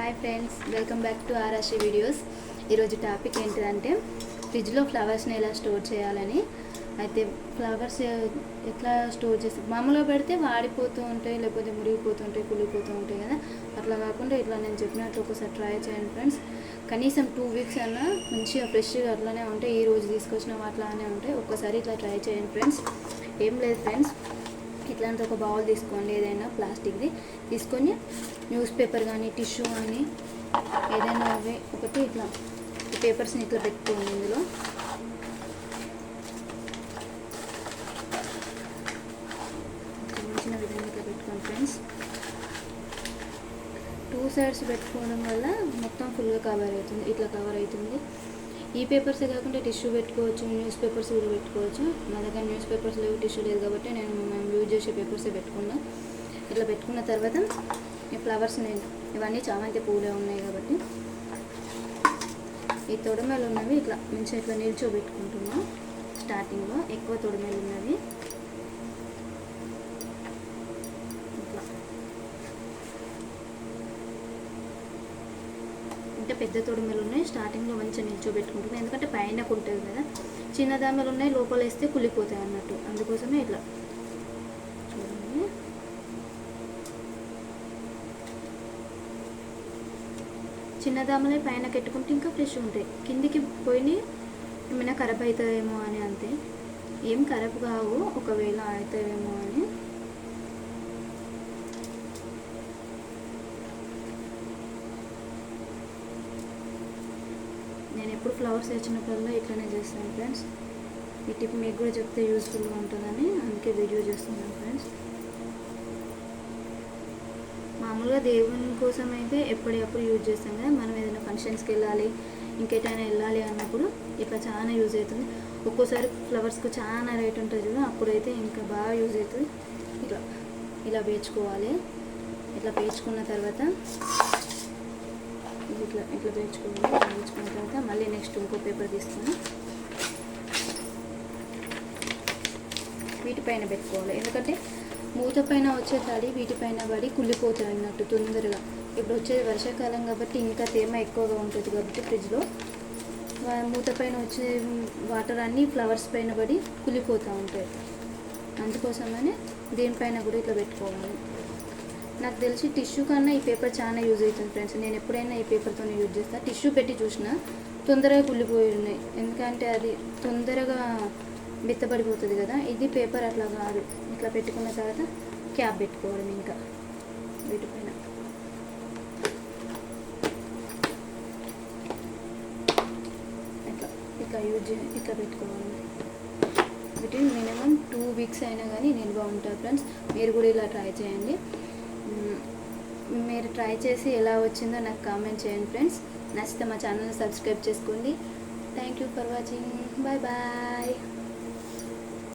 Hi friends welcome back to ఆరాశి videos ఈరోజు topic ఏంటిదంటే ఫ్రిడ్జ్లో ఫ్లవర్స్ని ఎలా స్టోర్ చేయాలని. అయితే ఫ్లవర్స్ ఎట్లా స్టోర్ చేసి మామూలుగా పెడితే వాడిపోతూ ఉంటాయి లేకపోతే మురిగిపోతూ ఉంటాయి కులిపోతూ ఉంటాయి కదా. అట్లా కాకుండా ఇట్లా నేను చెప్పినట్లు ఒకసారి ట్రై చేయండి ఫ్రెండ్స్ కనీసం టూ వీక్స్ అన్నా మంచిగా ఫ్రెష్గా అట్లానే ఉంటాయి ఈ రోజు తీసుకొచ్చిన అట్లానే ఉంటాయి. ఒక్కసారి ఇట్లా ట్రై చేయండి ఫ్రెండ్స్ ఏం లేదు ఫ్రెండ్స్ ఇట్లాంటి ఒక బౌల్ తీసుకోండి ఏదైనా ప్లాస్టిక్ది. తీసుకొని న్యూస్ పేపర్ కానీ టిష్యూ కానీ ఏదైనా అవి ఒకటి ఇట్లా పేపర్స్ని ఇట్లా పెట్టుకోండి ఇందులో. చిన్న విధంగా ఇట్లా పెట్టుకోండి ఫ్రెండ్స్. టూ సైడ్స్ పెట్టుకోవడం వల్ల మొత్తం ఫుల్గా కవర్ అవుతుంది ఇట్లా కవర్ అవుతుంది. ఈ పేపర్సే కాకుండా టిష్యూ పెట్టుకోవచ్చు న్యూస్ పేపర్స్ కూడా పెట్టుకోవచ్చు. నా దగ్గర న్యూస్ పేపర్స్ లేవు టిష్యూ లేదు కాబట్టి నేను మేము యూజ్ చేసే పేపర్సే పెట్టుకున్నా. ఇట్లా పెట్టుకున్న తర్వాత ఈ ఫ్లవర్స్ నేను ఇవన్నీ చామంతి పూలే ఉన్నాయి కాబట్టి ఈ తొడమలు ఉన్నవి ఇట్లా మంచిగా ఇట్లా నిల్చోబెట్టుకుంటున్నాం స్టార్టింగ్లో ఎక్కువ తొడమలు ఉన్నవి ఇట్లా ఇంకా పెద్ద తొడిమెలు ఉన్నాయి. స్టార్టింగ్లో మంచిగా నిల్చోబెట్టుకుంటున్నాయి ఎందుకంటే పైన ఉంటుంది కదా. చిన్న దామెలు ఉన్నాయి. లోపల వేస్తే కుళ్ళిపోతాయి అన్నట్టు. అందుకోసమే ఇట్లా. చూడండి. చిన్న దామలే పైన కెట్టుకుంటే ఇంకా ఫ్రెష్ ఉంటాయి. కిందికి పోయి ఏమైనా ఖరాబ్ అవుతాయేమో అని అంతే. ఏం ఖరాబ్ కావు. ఒకవేళ అవుతాయేమో అని. నేను ఎప్పుడు ఫ్లవర్స్ వేసినప్పుడల్లా ఇట్లనే చేస్తాను ఫ్రెండ్స్. ఈ టిప్ మీకు కూడా చెప్తే యూస్ఫుల్గా ఉంటుందని అందుకే వీడియో చేస్తున్నాను ఫ్రెండ్స్. మామూలుగా దేవుని కోసం అయితే ఎప్పటికప్పుడు యూజ్ చేస్తాం కదా మనం ఏదైనా ఫంక్షన్స్కి వెళ్ళాలి ఇంకెటైనా వెళ్ళాలి అన్నప్పుడు ఇట్లా చాలా యూజ్ అవుతుంది. ఒక్కోసారి ఫ్లవర్స్కి చాలా రేట్ ఉంటుంది చూడ అప్పుడైతే ఇంకా బాగా యూజ్ అవుతుంది. ఇట్లా ఇలా పేర్చుకోవాలి ఇట్లా పేర్చుకున్న తర్వాత ఇట్లా ఇట్లా పేర్చుకోవాలి పేర్చుకున్న తర్వాత మళ్ళీ నెక్స్ట్ ఇంకో పేపర్ తీసుకొని వీటిపైన పెట్టుకోవాలి. ఎందుకంటే మూత పైన వచ్చే తడి వీటిపైన పడి కుళ్ళిపోతాయి అన్నట్టు తొందరగా. ఇప్పుడు వచ్చేది వర్షాకాలం కాబట్టి ఇంకా తేమ ఎక్కువగా ఉంటుంది కాబట్టి ఫ్రిడ్జ్లో మూత పైన వచ్చే వాటర్ అన్నీ ఫ్లవర్స్ పైన పడి కుళ్ళిపోతూ ఉంటాయి. అందుకోసమనే దీనిపైన కూడా ఇట్లా పెట్టుకోవాలి. నాకు తెలిసి టిష్యూ కన్నా ఈ పేపర్ చాలా యూజ్ అవుతుంది ఫ్రెండ్స్. నేను ఎప్పుడైనా ఈ పేపర్తోనే యూజ్ చేస్తాను టిష్యూ పెట్టి చూసిన తొందరగా కుళ్ళిపోయి ఉన్నాయి. ఎందుకంటే అది తొందరగా మెత్తబడిపోతుంది కదా. ఇది పేపర్ అట్లా కాదు. ఇట్లా పెట్టుకున్న తర్వాత క్యాప్ పెట్టుకోవడం ఇంకా. వీటిపైన. ఇట్లా ఇట్లా యూజ్ ఇట్లా పెట్టుకోవాలి. వీటిని మినిమం టూ వీక్స్ అయినా కానీ నిల్వ ఉంటుంది ఫ్రెండ్స్. మీరు కూడా ఇలా ట్రై చేయండి. మీరు ట్రై చేసి ఎలా వచ్చిందో నాకు కామెంట్ చేయండి ఫ్రెండ్స్. నచ్చితే మా ఛానల్ని సబ్స్క్రైబ్ చేసుకోండి. Thank you for watching bye bye